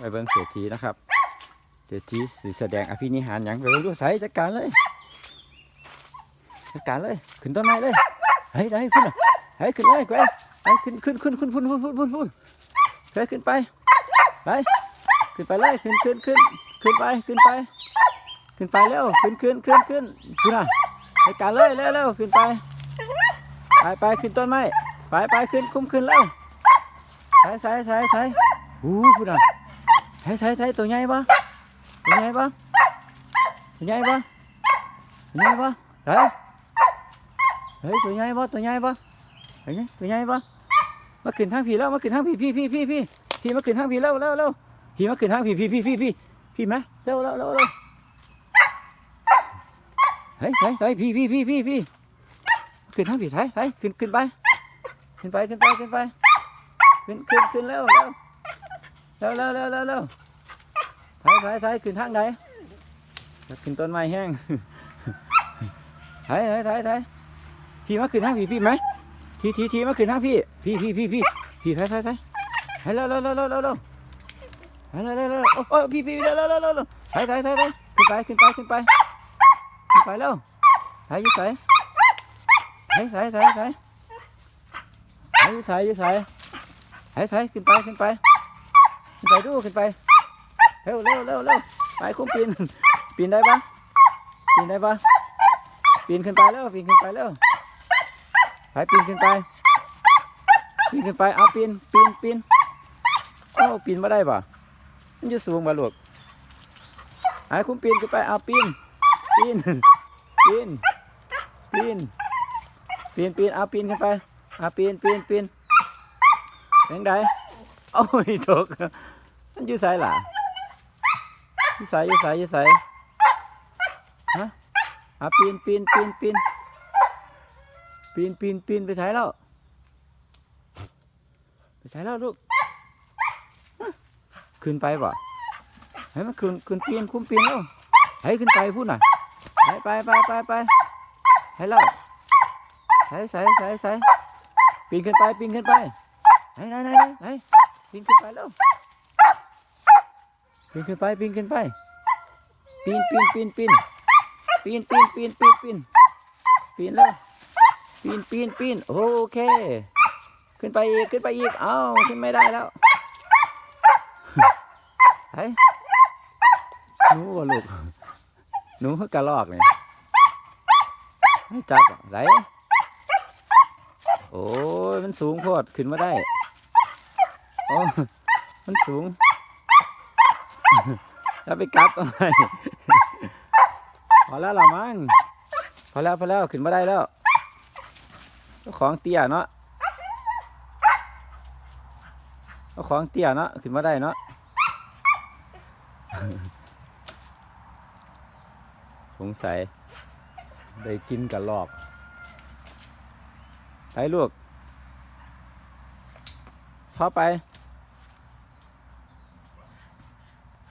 ไปเบิ่งเศรษฐีนะครับเศรษฐีสิแสดงอภินิหารหยังไปเบิ่งดูใส่จัดการเลยจัดการเลย ขึ้นต้นไม้เลยเฮ้ยได้ขึ้นอะเฮ้ยขึ้นเลยไปไปขึ้นขึ้นขึ้นขึ้นขึ้นขึ้นขึ้นขึ้นขึ้นเฮ้ยขึ้นไปไปขึ้นไปเลยขึ้นขึ้นขึ้นขึ้นไปขึ้นไป ขึ้นไปเร็วขึ้นขึ้นขึ้นขึ้นขึ้นอะจัดการเลยเร็วเร็วขึ้นไปไปไปขึ้นต้นไม้ไปไปขึ้นคุ้มขึ้นเร็วใส่ใส่ใส่ใส่อู้คุณอะ thấy thấy thấy tôi nhây ba tôi nhây ba tôi nhây ba tôi nhây ba đấy. Đấy tôi nhây ba tôi nhây ba đấy tôi tụi nhây ba mà kín thang phì lâu mắc kín thang phì phì phì phì phì phì mắc kín thang phì lâu lâu lâu. Phì mắc kín thang phì phì phì phì phì phì má, lâu lâu lâu lâu. Thấy thấy đấy phì phì phì phì phì kín thang phì thấy thấy kín kín bay. Kín bay kín bay kín bay. Kín kín kín lâu lâu ร็วเร็วเร็วเร็วเร็วเร็วเร็วเฮ้ยเฮ้ยเฮ้ยพี่พี่พี่พี่พี่ขึ้นทางไทยไทยขึ้นขึ้นไปขึ้นไปขึ้นไปขึ้นทางไหนขึ้นต้นไม้แห้งไปไปไปไปพี่มาขึ้นทางพี่พี่ไหมทีทีทีมาขึ้นทางพี่ พี่พี่พี่พี่พี่ไปไปไปไปเร็วเร็วเร็วเร็วเร็วเร็วไปเร็วเร็วเร็วโอ้โอ้พี่พี่เร็วเร็วเร็วเร็วเร็วไปไปไปไปขึ้นไปขึ้นไปขึ้นไปขึ้นไปเร็วไปอยุ่ใส่ไปใส่ใส่ใส่ไปอยุ่ใส่ยุ่ใส่ไปไปขึ้นไปขึ้นไป ขึ้นไปดูขึ้นไป เร็วเร็วเร็วเร็วไปคุ้มปีน ปีนได้ปะปีนได้ปะปีนขึ้นไปเร็วปีนขึ้นไปเร็วไปปีนขึ้นไป ปีนขึ้นไป เอาปีน ปีนปีนโอ้ปีนมาได้ปะมันจะสูงมาลูกไอ้คุ้มปีนขึ้นไป เอาปีน ปีน ปีน ปีน ปีนปีนเอาปีนขึ้นไป เอาปีนปีนปีนยังไง โอ้ยตกมันอยู่ไสล่ะอยู่ไสอยู่ไสอยู่ไสฮะอะปีนปีนปีนปีนปีนปีนปีนไปไสแล้ว ไปไสแล้วลูกขึ้นไปบ่ให้มันขึ้นขึ้นปีนคุ้มปีนแล้วให้ขึ้นไปพูดหน่ะไปไปไปไปไปให้แล้วใส่ใส่ใส่ใส่ปีนขึ้นไปปีนขึ้นไปไหนไหนไหนไหน ปีนขึ้นไปแล้วปีนขึ้นไปปีนขึ้นไปปีนปีนปีนปีนปีนปีนปีนปีนปีนปีนแล้วปีนปีนปีนโอเค ขึ้นไปอีกขึ้นไปอีกเอ้าขึ้นไม่ได้แล้วเฮ้ยหนูบ่ลูกหนูกระลอกเนี่ยให้จับไหนโอ้ยมันสูงโพดขึ้นมาได้ อ้มันสูงแล้วไปกัดทำไมพอแล้วละมั้งพอแล้วพอแล้วขึ้นมาได้แล้วของเตี้ยเนาะของเตี้ยเนาะขึ้นมาได้เนาะสงสัยได้กินกับรอบไปลูกเข้าไป